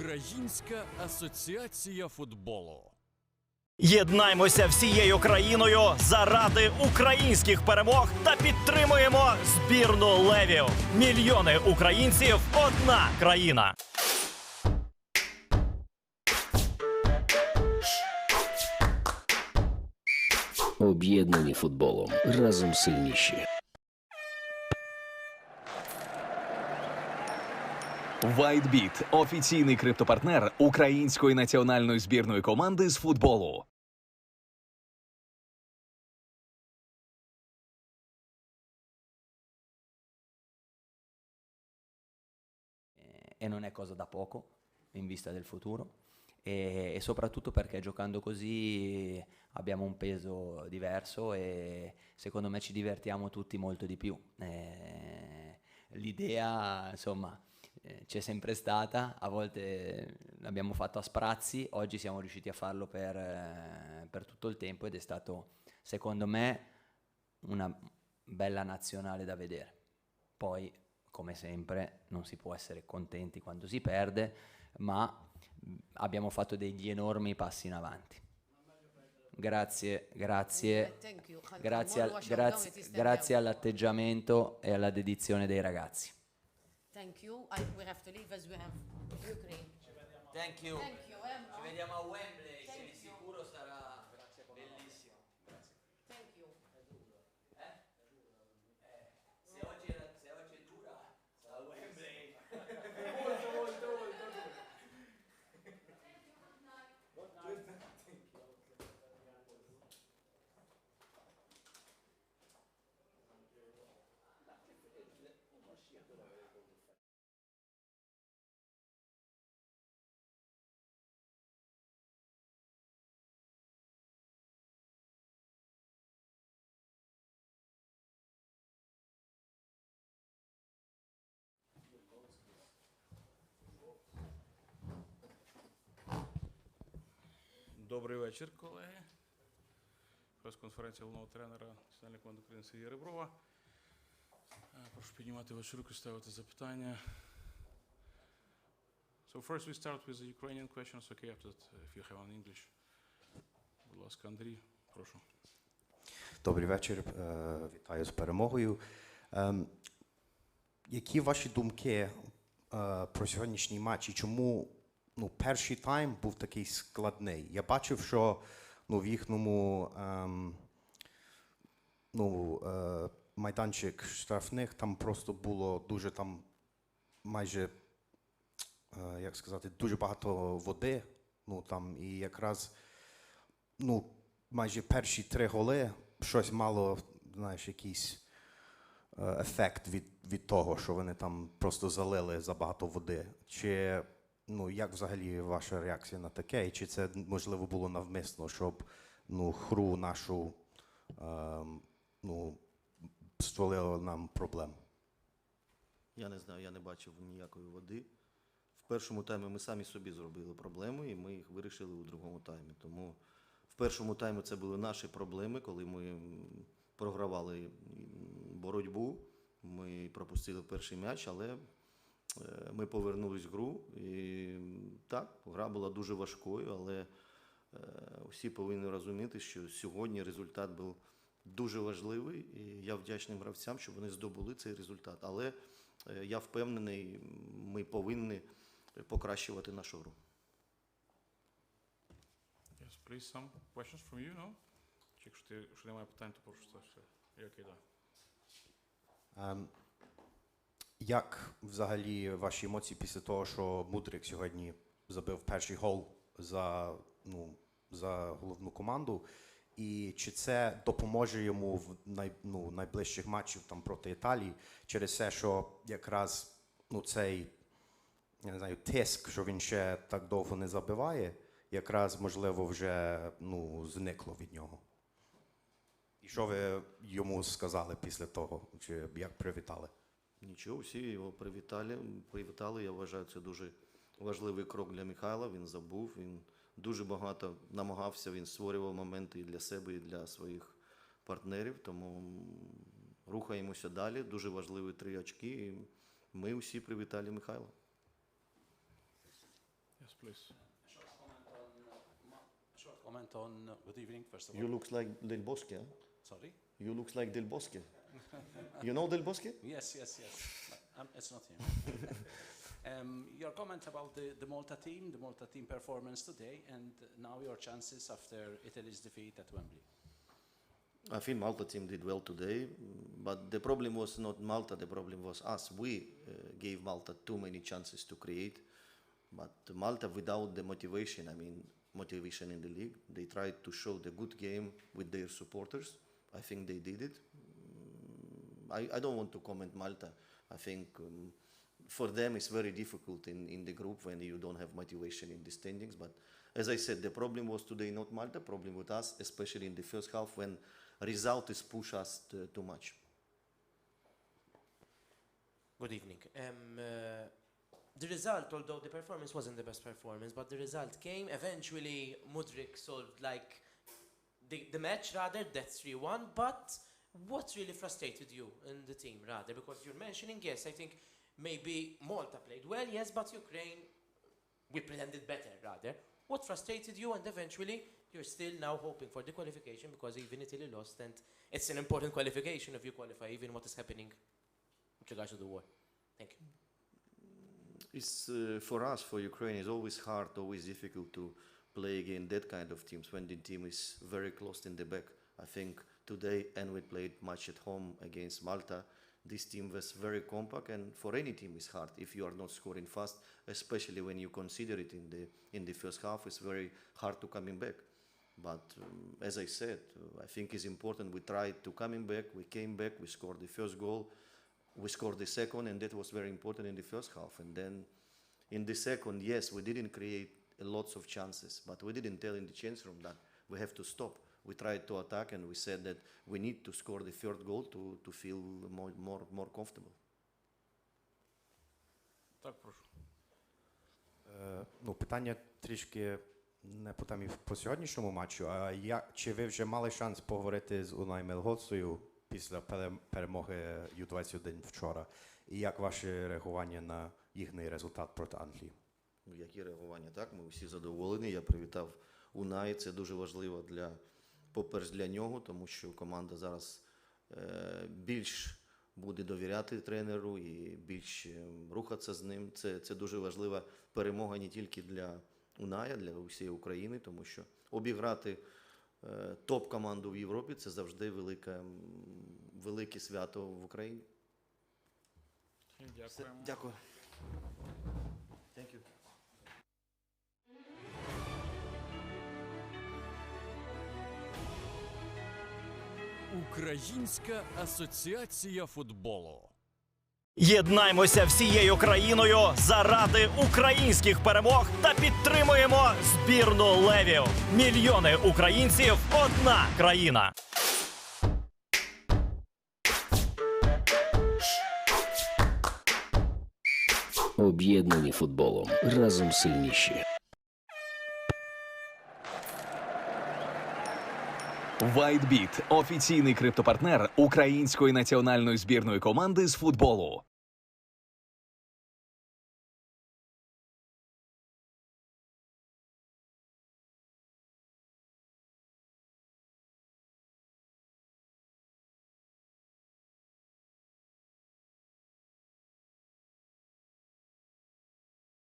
Українська асоціація футболу. Єднаймося всією країною заради українських перемог та підтримуємо збірну левів. Мільйони українців, одна країна. Об'єднані футболом разом сильніші. WhiteBit – офіційний криптопартнер української національної збірної команди з футболу. e non è cosa da poco in vista del futuro e, e soprattutto perché giocando così abbiamo un peso diverso e secondo me ci divertiamo tutti molto di più. Eh, l'idea insomma eh, c'è sempre stata, a volte l'abbiamo fatto a sprazzi, oggi siamo riusciti a farlo per, eh, per tutto il tempo ed è stato secondo me una bella nazionale da vedere. Poi, come sempre, non si può essere contenti quando si perde, ma mh, abbiamo fatto degli enormi passi in avanti. Grazie, grazie, grazie, al- grazie- grazie all'atteggiamento e alla dedizione dei ragazzi. Thank you. I, we have to leave as we have Ukraine. Thank you. Thank you. eh, Ci vediamo a Wembley, Добрий вечір, колеги. Прес-конференція головного тренера національної команди України Сергія Реброва. Е, Прошу піднімати ваші руки, ставити запитання. So first we start with the Ukrainian questions, okay, after that if you have on English. Будь ласка, Андрій, прошу. Добрий вечір. е, Вітаю з перемогою. Ем, Які ваші думки е, про сьогоднішній матч і чому ну, перший тайм був такий складний? Я бачив, що ну, в їхньому ем, ну, е, майданчик штрафних там просто було дуже там майже, е, як сказати, дуже багато води. Ну, там, і якраз ну, майже перші три голи щось мало, знаєш, якийсь е, ефект від, від того, що вони там просто залили забагато води. Чи ну, як взагалі ваша реакція на таке? І чи це можливо було навмисно, щоб ну, хру нашу ем, ну, створило нам проблем? Я не знаю, я не бачив ніякої води. В першому таймі ми самі собі зробили проблеми, і ми їх вирішили у другому таймі. Тому в першому таймі це були наші проблеми, коли ми програвали боротьбу. Ми пропустили перший м'яч, але е, ми повернулись в гру. І так, гра була дуже важкою, але е, всі повинні розуміти, що сьогодні результат був дуже важливий, і я вдячним гравцям, що вони здобули цей результат. Але е, я впевнений, ми повинні покращувати нашу гру. Yes, please, some questions from you, no? Чи якщо, ти, якщо немає питань, то прошу це все. Я окей, да. Ем, як взагалі ваші емоції після того, що Мудрик сьогодні забив перший гол за, ну, за головну команду? І чи це допоможе йому в най, ну, найближчих матчів там проти Італії через те, що якраз ну, цей я не знаю, тиск, що він ще так довго не забиває, якраз можливо вже ну, зникло від нього? І що ви йому сказали після того, чи як привітали? Нічого, всі його привітали. Привітали. Я вважаю, це дуже важливий крок для Михайла. Він забув. Він дуже багато намагався. Він створював моменти і для себе, і для своїх партнерів. Тому рухаємося далі. Дуже важливі три очки. І ми всі привітали Михайла. Yes, please. Short comment on good evening, first of all. You looks like Del Bosque? Sorry? You looks like Del Bosque. You know Del Bosque? Yes, yes, yes. Um, it's not him. um, your comment about the, the Malta team, the Malta team performance today, and now your chances after Italy's defeat at Wembley. I think Malta team did well today, but the problem was not Malta, the problem was us. We uh, gave Malta too many chances to create, but Malta without the motivation, I mean, motivation in the league, they tried to show the good game with their supporters. I think they did it. I, I don't want to comment Malta. I think um, for them it's very difficult in, in the group when you don't have motivation in the standings. But as I said, the problem was today not Malta, problem with us, especially in the first half when result is push us t- too much. Good evening. Um, uh, the result, although the performance wasn't the best performance, but the result came. Eventually, Mudrik solved like the, the match rather. That's 3 1. But what really frustrated you in the team rather? Because you're mentioning, yes, I think maybe Malta played well, yes, but Ukraine, we pretended better rather. What frustrated you, and eventually you're still now hoping for the qualification because even Italy lost, and it's an important qualification if you qualify, even what is happening with regards to the war. Thank you. It's uh, for us, for Ukraine, it's always hard, always difficult to play against that kind of teams when the team is very close in the back. I think today, and we played much at home against Malta. This team was very compact, and for any team, it's hard if you are not scoring fast, especially when you consider it in the in the first half. It's very hard to coming back. But um, as I said, uh, I think it's important. We tried to coming back. We came back. We scored the first goal. We scored the second, and that was very important in the first half. And then in the second, yes, we didn't create lots of chances, but we didn't tell in the change room that we have to stop. We tried to attack, and we said that we need to score the third goal to, to feel more, more, more comfortable. Так, прошу. Е, ну, питання трішки не по темі по сьогоднішньому матчу, а як, чи ви вже мали шанс поговорити з Унай Мелгоцею після пере- перемоги Ю-21 вчора? І як ваше реагування на їхній результат проти Англії? Ну, Які реагування? Так, ми всі задоволені. Я привітав Унай. Це дуже важливо для, по-перше, для нього, тому що команда зараз е, більш буде довіряти тренеру і більш е, рухатися з ним. Це, це дуже важлива перемога не тільки для Уная, для усієї України, тому що обіграти е, топ-команду в Європі це завжди велике, велике свято в Україні. Дякуємо. Дякую. Українська асоціація футболу. Єднаймося всією країною заради українських перемог та підтримуємо збірну левів. Мільйони українців одна країна. Об'єднані футболом. Разом сильніші. WhiteBit – офіційний криптопартнер української національної збірної команди з футболу.